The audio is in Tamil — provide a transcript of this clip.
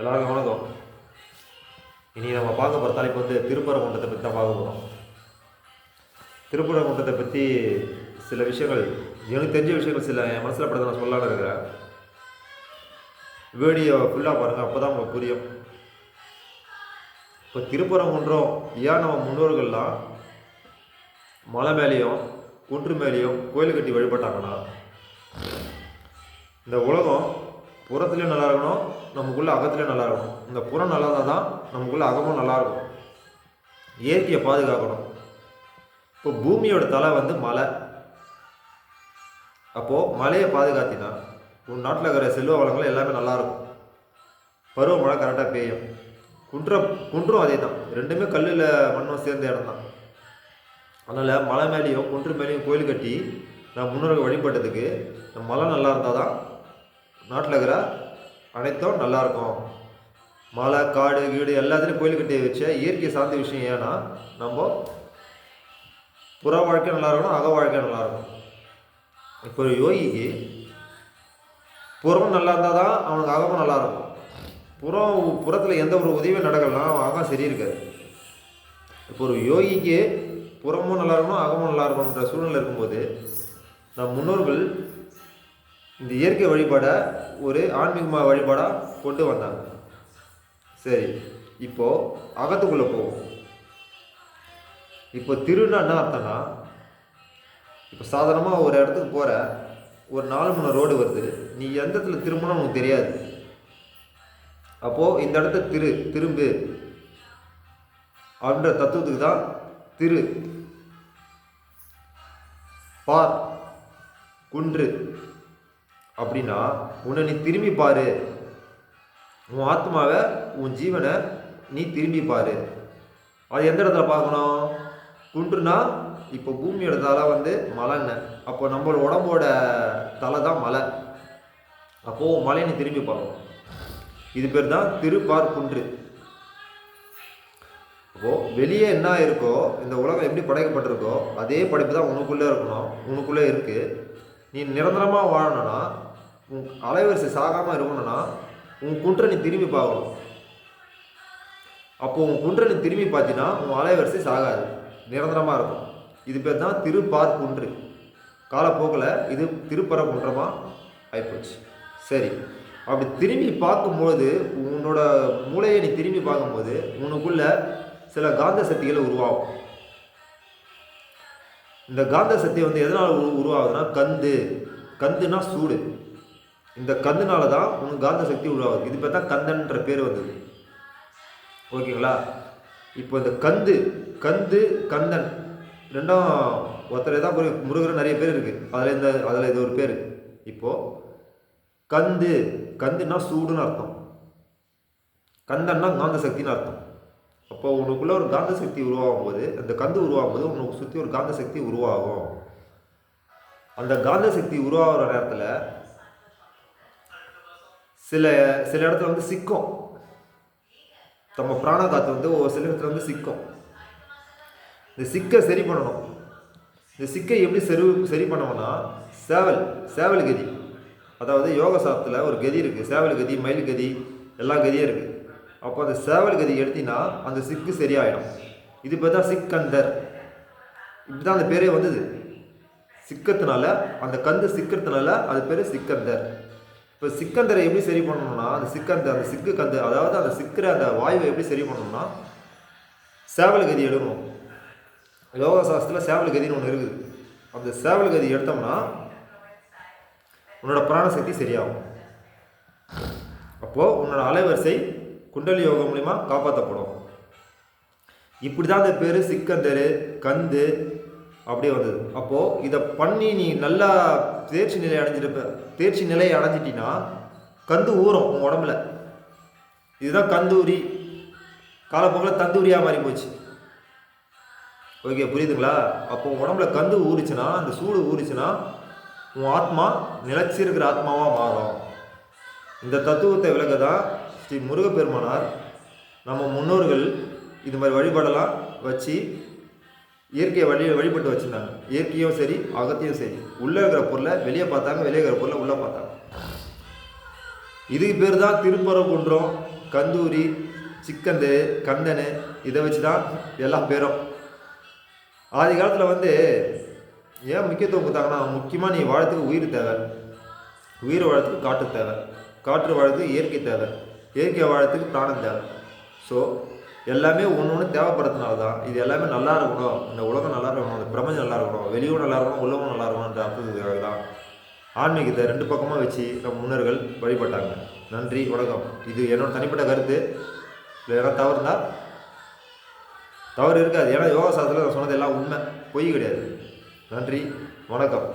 எல்லாருக்கும் வணக்கம். இனி நம்ம பார்க்க போகிற தலைப்பு வந்து திருப்பரங்குன்றத்தை பற்றி தான் பார்க்க போகிறோம் திருப்பரங்குன்றத்தை பற்றி சில விஷயங்கள் எனக்கு தெரிஞ்ச விஷயங்கள் சில என் மனசில் படத்தை நான் சொல்லலாம்னு இருக்கிறேன். வீடியோ ஃபுல்லாக பாருங்கள் அப்போ தான் உங்களுக்கு புரியும். இப்போ திருப்பரங்குன்றம் ஏன் நம்ம முன்னோர்கள்லாம் மலை மேலேயும் குன்று மேலேயும் கோயில் கட்டி வழிபட்டாங்கன்னா இந்த உலகம் புறத்துலேயும் நல்லா இருக்கணும் நமக்குள்ளே அகத்துலேயும் நல்லா இருக்கணும். இந்த புறம் நல்லா இருந்தால் தான் நமக்குள்ளே அகமும் நல்லா இருக்கும். இயற்கையை பாதுகாக்கணும். இப்போ பூமியோட தலை வந்து மலை. அப்போது மலையை பாதுகாத்தினா உன் நாட்டில் இருக்கிற செல்வ வளங்கள் எல்லாமே நல்லா இருக்கும். பருவமழை கரெக்டாக பெய்யும். குன்றம் குன்றும் அதே தான் ரெண்டுமே கல்லில் மண்ணும் சேர்ந்த இடம் தான் அதனால் மலை மேலேயும் குன்று மேலேயும் கோயில் கட்டி நான் முன்னோர்கள் வழிபட்டதுக்கு இந்த மலை நல்லா இருந்தால் தான் நாட்டில் இருக்கிற அனைத்தும் நல்லா இருக்கும் மலை காடு வீடு எல்லாத்துலேயும் கோயில் கட்டி வச்ச இயற்கை சார்ந்த விஷயம் ஏன்னா நம்ம புற வாழ்க்கை நல்லா இருக்கணும் அக வாழ்க்கை நல்லா இருக்கும் இப்போ ஒரு யோகிக்கு புறம் நல்லா இருந்தால் தான் அவனுக்கு அகமும் நல்லா இருக்கும். புறம் புறத்தில் எந்த ஒரு உதவியும் நடக்கலாம் அவன் அகம் சரி இருக்காது. இப்போ ஒரு யோகிக்கு புறமும் நல்லா இருக்கணும் அகமும் நல்லா இருக்கணுன்ற சூழ்நிலை இருக்கும்போது நம் முன்னோர்கள் இந்த இயற்கை வழிபாடை ஒரு ஆன்மீகமாக வழிபாடாக கொண்டு வந்தாங்க. சரி இப்போது அகத்துக்குள்ளே போவோம். இப்போ திருன்னா என்ன அர்த்தம்னா இப்போ சாதாரணமாக ஒரு இடத்துக்கு போகிற ஒரு நாலு மூணு ரோடு வருது. நீ எந்த இடத்துல திரும்பணும் உனக்கு தெரியாது. அப்போது இந்த இடத்த திரு திரும்பு. அப்படின்ற தத்துவத்துக்கு தான் திரு. பார் குன்று. அப்படின்னா உன்னை நீ திரும்பி பாரு. உன் ஆத்மாவை உன் ஜீவனை நீ திரும்பி பாரு. அது எந்த இடத்துல பார்க்கணும்? குன்றுனா இப்போ பூமியோட தலை வந்து மலைன்னு அப்போ நம்மளோட உடம்போட தலை தான் மலை. அப்போது மலையை நீ திரும்பி பார்க்கணும். இது பேர் தான் திருப்பார் குன்று. அப்போது வெளியே என்ன இருக்கோ இந்த உலகம் எப்படி படைக்கப்பட்டிருக்கோ அதே படைப்பு தான் உனக்குள்ளே இருக்கணும். உனக்குள்ளே இருக்குது நீ நிரந்தரமாக வாழணும்னா உன் அலைவரிசை சாகாமல் இருக்கணும்னா உன் குன்றை நீ திரும்பி பார்க்கணும். அப்போ உன் குன்றை நீ திரும்பி பார்த்தீங்கன்னா உன் அலைவரிசை சாகாது. நிரந்தரமாக இருக்கும். இது பேர் தான் திருப்பார் குன்று. காலப்போக்கில் இது திருப்பரங்குன்றமாக ஆகிப்போச்சு சரி. அப்படி திரும்பி பார்க்கும்போது உன்னோட மூளையை நீ திரும்பி பார்க்கும்போது உனக்குள்ள சில காந்த சக்திகளை உருவாகும். இந்த காந்த சக்தி வந்து எதனால் உருவாகுதுன்னா கந்து. கந்துனா சூடு. இந்த கந்துனால தான் உனக்கு காந்த சக்தி உருவாகுது. இது பார்த்தா கந்தன்ற பேர் வந்தது. ஓகேங்களா? இப்போ இந்த கந்து கந்து கந்தன். ரெண்டும் ஒருத்தர் தான் முருகர் நிறைய பேர் இருக்குது அதில் இந்த அதில் இது ஒரு பேர். இப்போது கந்து கந்துன்னா சூடுன்னு அர்த்தம். கந்தன்னா காந்த சக்தின்னு அர்த்தம். அப்போ உனக்குள்ளே ஒரு காந்த சக்தி உருவாகும் போது அந்த கந்து உருவாகும் போது உனக்கு சுற்றி ஒரு காந்த சக்தி உருவாகும். அந்த காந்த சக்தி உருவாகிற நேரத்தில் சில சில இடத்துல வந்து சிக்கும். நம்ம பிராணகாத்து வந்து ஒரு சில இடத்துல வந்து சிக்கும். இந்த சிக்கை சரி பண்ணணும். இந்த சிக்கை எப்படி சரி சரி பண்ணணும்னா சேவல் சேவல் கதி. அதாவது யோக சாஸ்திரத்தில் ஒரு கதி இருக்குது சேவல் கதி மயில் கதி எல்லா கதியும் இருக்குது அப்போ அந்த சேவல் கதி எடுத்தினா அந்த சிக்கு சரியாயிடும். இது பேர் தான் சிக்கந்தர். இப்படி தான் அந்த பேரே வந்தது. சிக்கத்தினால அந்த கந்து சிக்கிறதுனால அது பேர் சிக்கந்தர். இப்போ சிக்கந்தரை எப்படி சரி பண்ணணும்னா அந்த சிக்கந்த அந்த சிக்கு கந்து அதாவது அந்த சிக்கிற அந்த வாயுவை எப்படி சரி பண்ணணும்னா சேவல் கதி எடுக்கணும். யோகா சாஸ்திரத்தில் சேவல் கதின்னு ஒன்று இருக்குது. அந்த சேவல் கதி எடுத்தோம்னா உன்னோட பிராணசக்தி சரியாகும். அப்போது உன்னோட அலைவரிசை குண்டலி யோகம் மூலிமா காப்பாற்றப்படும் இப்படி தான் அந்த பேர் சிக்கந்தர் கந்து அப்படியே வந்தது. அப்போது இதை பண்ணி நீ நல்லா தேர்ச்சி நிலை அடைஞ்சிருப்ப தேர்ச்சி நிலையை அடைஞ்சிட்டின்னா கந்து ஊறும் உன் உடம்புல. இதுதான் கந்தூரி. காலப்போக்கில் தந்தூரியாக மாறி போச்சு. ஓகே புரியுதுங்களா? அப்போ உன் உடம்புல கந்து ஊறிச்சுன்னா அந்த சூடு ஊறிச்சுன்னா உன் ஆத்மா நிலச்சிருக்கிற ஆத்மாவாக மாறும். இந்த தத்துவத்தை விளக்க தான் ஸ்ரீ முருகப்பெருமானார் நம்ம முன்னோர்கள் இது மாதிரி வழிபாடெல்லாம் வச்சு இயற்கையை வழி வழிபட்டு வச்சுருந்தாங்க. இயற்கையும் சரி அகத்தையும் சரி. உள்ளே இருக்கிற பொருளை வெளியே பார்த்தாங்க வெளியே இருக்கிற பொருளை உள்ளே பார்த்தாங்க. இதுக்கு பேர் தான் திருப்பரங்குன்றம் கந்தூரி சிக்கந்து கந்தனு. இதை வச்சு தான் எல்லாம் பேரும். ஆதி காலத்தில் வந்து ஏன் முக்கியத்துவம் கொடுத்தாங்கன்னா முக்கியமாக நீ வாழறதுக்கு உயிர் தேவை. உயிர் வாழத்துக்கு காற்று தேவை. காற்று வாழத்துக்கு இயற்கை தேவை. இயற்கை வாழத்துக்கு பிராணம் தேவை. ஸோ எல்லாமே ஒன்று ஒன்று தேவைப்படுறதுனால தான் இது எல்லாமே நல்லா இருக்கணும். இந்த உலகம் நல்லா இருக்கணும். இந்த பிரபஞ்சம் நல்லா இருக்கணும். வெளியும் நல்லா இருக்கணும். உள்ளவும் நல்லா இருக்கணும்ன்ற அர்த்தத்துக்காக தான் ஆன்மீகத்தை ரெண்டு பக்கமாக வச்சு நம்ம முன்னோர்கள் வழிபட்டாங்க. நன்றி வணக்கம். இது என்னோட தனிப்பட்ட கருத்து. இல்லை ஏன்னா தவறு இருந்தால் தவறு இருக்காது. ஏன்னா யோகா சாஸ்திரத்தில் நான் சொன்னது எல்லாம் உண்மை. பொய் கிடையாது. நன்றி வணக்கம்.